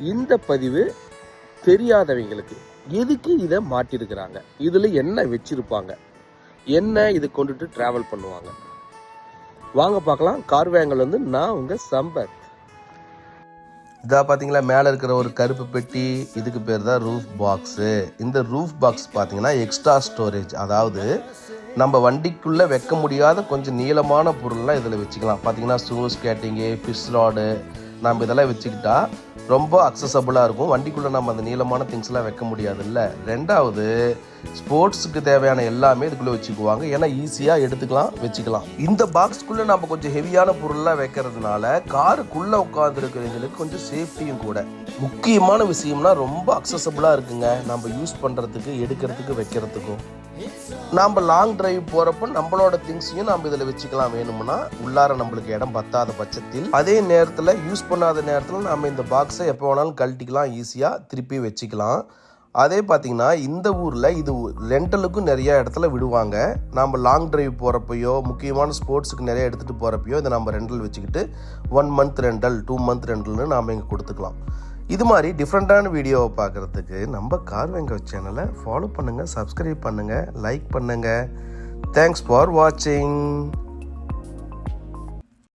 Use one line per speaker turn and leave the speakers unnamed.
இந்த பதிவு தெரியாதவங்களுக்கு எதுக்கு இதை மாட்டிருக்கிறாங்க இதில் என்ன வச்சிருப்பாங்க? என்ன இது கொண்டுட்டு ட்ராவல் பண்ணுவாங்க? வாங்க பார்க்கலாம். கார் வேங்கல் வந்து நான் உங்கள் சம்பத். இதாக பார்த்தீங்களா மேலே இருக்கிற ஒரு கருப்பு பெட்டி இதுக்கு பேர் தான் ரூஃப் பாக்ஸு இந்த ரூஃப் பாக்ஸ் பார்த்தீங்கன்னா எக்ஸ்ட்ரா ஸ்டோரேஜ் அதாவது நம்ம வண்டிக்குள்ளே வைக்க முடியாத கொஞ்சம் நீளமான பொருள்லாம் இதில் வச்சுக்கலாம். பார்த்தீங்கன்னா ஷூ ஸ்கேட்டிங்கு ஃபிஷ் ராடு நம்ம இதெல்லாம் வச்சுக்கிட்டா ரொம்ப அக்சசபிளாக இருக்கும். வண்டிக்குள்ளே நம்ம அந்த நீளமான திங்ஸ்லாம் வைக்க முடியாதுல்ல. ரெண்டாவது ஸ்போர்ட்ஸுக்கு தேவையான எல்லாமே இதுக்குள்ளே வச்சுக்குவாங்க. ஏன்னா ஈஸியாக எடுத்துக்கலாம் வச்சுக்கலாம். இந்த பாக்ஸ்க்குள்ளே நம்ம கொஞ்சம் ஹெவியான பொருள்லாம் வைக்கிறதுனால காருக்குள்ளே உட்காந்துருக்கிறவங்களுக்கு கொஞ்சம் சேஃப்டியும் கூட. முக்கியமான விஷயம்னா ரொம்ப அக்சசபிளாக இருக்குங்க. நம்ம யூஸ் பண்ணுறதுக்கு எடுக்கிறதுக்கு வைக்கிறதுக்கும். நாம் லாங் டிரைவ் போகிறப்ப நம்மளோட திங்ஸையும் நம்ம இதில் வச்சுக்கலாம். வேணும்னா உள்ளார நம்மளுக்கு இடம் பத்தாத பட்சத்தில் அதே நேரத்தில் யூஸ் பண்ணாத நேரத்தில் நம்ம இந்த பாக்ஸை எப்போ வேணாலும் கழட்டிக்கலாம். ஈஸியாக திருப்பி வச்சுக்கலாம். அதே பார்த்தீங்கன்னா இந்த ஊரில் இது ரெண்டலுக்கும் நிறைய இடத்துல விடுவாங்க. நம்ம லாங் டிரைவ் போகிறப்பையோ முக்கியமான ஸ்போர்ட்ஸுக்கு நிறைய எடுத்துகிட்டு போகிறப்பையோ இதை நம்ம ரெண்டல் வச்சுக்கிட்டு one month rental two month ரெண்டல்னு நாம் இங்கே கொடுத்துக்கலாம். இது மாதிரி டிஃப்ரெண்ட்டான வீடியோவை பார்க்குறதுக்கு நம்ம கார் வெங்க சேனலை ஃபாலோ பண்ணுங்கள் சப்ஸ்கிரைப் பண்ணுங்கள் லைக் பண்ணுங்கள் தேங்க்ஸ் ஃபார் வாட்சிங்